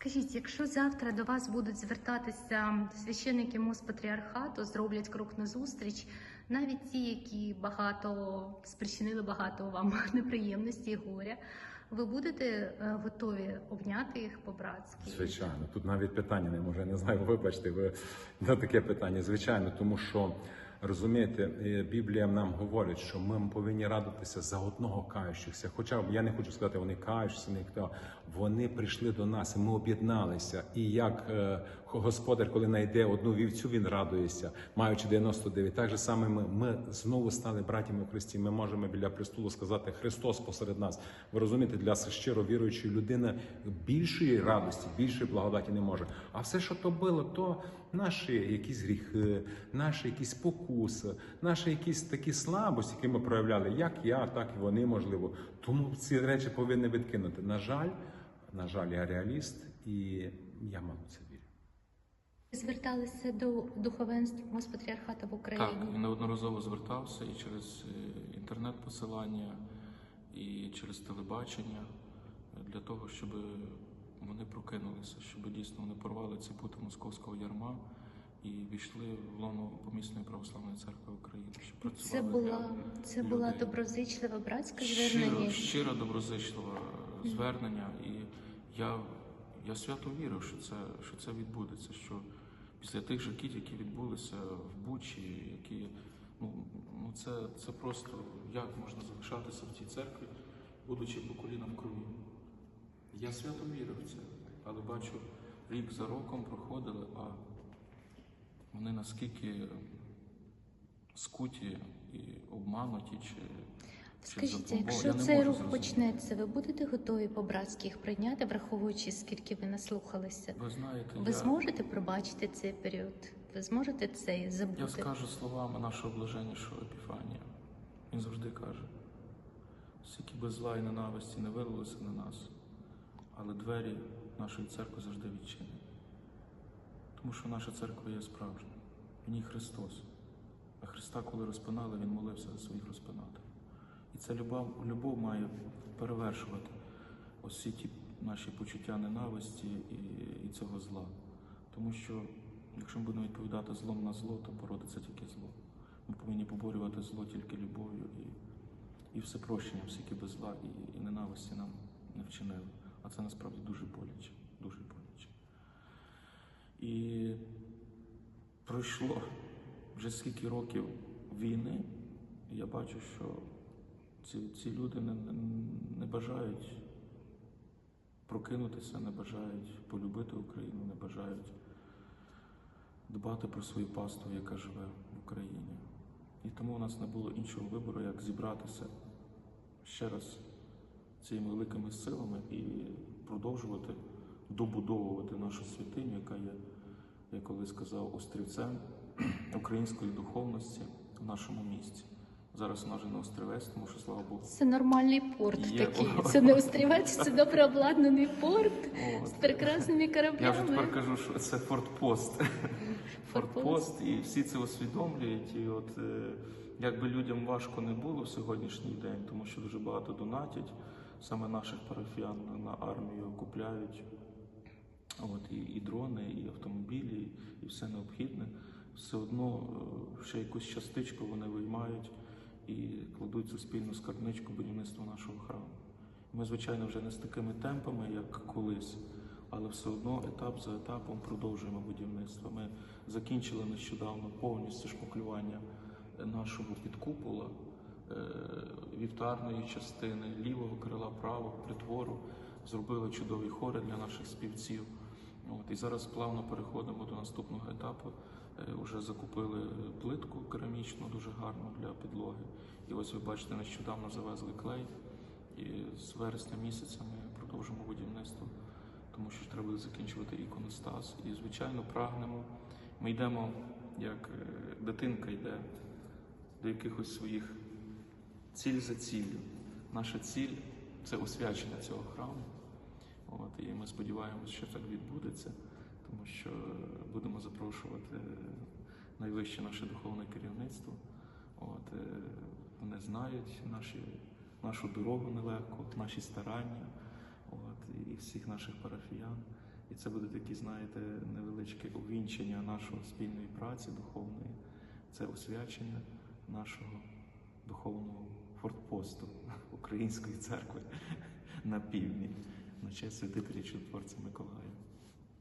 Скажіть, якщо завтра до вас будуть звертатися священники Моспатріархату, зроблять крок на зустріч, навіть ті, які багато спричинили багато вам неприємності і горя, ви будете е, готові обняти їх по-братськи? Звичайно, тут навіть питання не може, не знаю, вибачте, ви на таке питання. Звичайно, тому що розумієте, е, Біблія нам говорить, що ми повинні радуватися за одного каючихся. Хоча я не хочу сказати, вони каючихся, ніхто. Вони прийшли до нас, і ми об'єдналися. І як е, господар, коли знайде одну вівцю, він радується, маючи 99. Так же саме ми, ми знову стали братями в Христі. Ми можемо біля престолу сказати Христос посеред нас. Ви розумієте, для щиро віруючої людини більшої радості, більшої благодаті не може. А все, що то було, то наші якісь гріхи, наші якісь спокуси, наші якісь такі слабості, які ми проявляли, як я, так і вони, можливо. Тому ці речі повинні відкинути. На жаль, на жаль, я реаліст, і я мав це вірю. Зверталися до духовенства Моспатріархату в Україні? Так, неодноразово звертався і через е, інтернет-посилання, і через телебачення для того, щоб вони прокинулися, щоб дійсно вони порвали ці пути московського ярма і війшли в лоно помісної православної церкви України. Щоб Це була для це була доброзичлива братська щиро, звернення. щиро доброзичливе звернення, і я, я свято вірив, що це, що це відбудеться. Що після тих жахіть, які відбулися в Бучі, які ну, ну це, це просто як можна залишатися в цій церкві, будучи по коліна в крові. Я свято вірив в це, але бачу, рік за роком проходили, а вони наскільки скуті і обмануті чи. Скажіть, якщо я цей рух зрозуміти. почнеться, ви будете готові по-братськи їх прийняти, враховуючи, скільки ви наслухалися? Ви знаєте, Ви я, зможете пробачити цей період? Ви зможете це я скажу словами нашого блаженнішого Епіфанія. Він завжди каже: скільки би зла і ненависті не вилилося на нас, але двері нашої церкви завжди відчинені. Тому що наша церква є справжня. В ній Христос. А Христа, коли розпинали, Він молився за своїх розпинателів. І ця любов, любов має перевершувати усі ті наші почуття ненависті і, і цього зла. Тому що, якщо ми будемо відповідати злом на зло, то породиться тільки зло. Ми повинні поборювати зло тільки любов'ю і, і все прощенням, скільки би зла і, і ненависті нам не вчинили. Це насправді дуже боляче, дуже боляче. І пройшло вже скільки років війни, і я бачу, що ці, ці люди не, не, не бажають прокинутися, не бажають полюбити Україну, не бажають дбати про свою паству, яка живе в Україні. І тому у нас не було іншого вибору, як зібратися ще раз цими великими силами і продовжувати добудовувати нашу святиню, яка є, я коли сказав, острівцем української духовності в нашому місті. Зараз вона вже не острівець, тому що слава Богу. Це нормальний порт Є. такий. Це не острівець, це добре обладнаний порт От. з прекрасними кораблями. Я вже тепер кажу, що це фортпост. Фортпост. І всі це усвідомлюють. І от е, якби людям важко не було в сьогоднішній день, тому що дуже багато донатять, саме наших парафіян на армію купляють. От, і, і дрони, і автомобілі, і все необхідне. Все одно е, ще якусь частичку вони виймають і кладуть цю спільну скарбничку будівництва нашого храму. Ми, звичайно, вже не з такими темпами, як колись, але все одно етап за етапом продовжуємо будівництво. Ми закінчили нещодавно повністю шпаклювання нашого підкупола, вівтарної частини, лівого крила, правого притвору. Зробили чудові хори для наших співців. От, і зараз плавно переходимо до наступного етапу. Е, Уже закупили плитку керамічну, дуже гарну для підлоги. І ось ви бачите, нещодавно завезли клей. І з вересня місяця ми продовжимо будівництво, тому що треба закінчувати іконостас. І, звичайно, прагнемо. Ми йдемо, як е, дитинка йде до якихось своїх ціль за ціллю. Наша ціль це освячення цього храму. От, і ми сподіваємося, що так відбудеться, тому що будемо запрошувати найвище наше духовне керівництво. От, е, вони знають наші, нашу дорогу нелегку, наші старання, от, і всіх наших парафіян. І це буде такі, знаєте, невеличке увінчення нашої спільної праці духовної, це освячення нашого духовного фортпосту Української церкви на півдні на честь святителя чудотворця Миколая.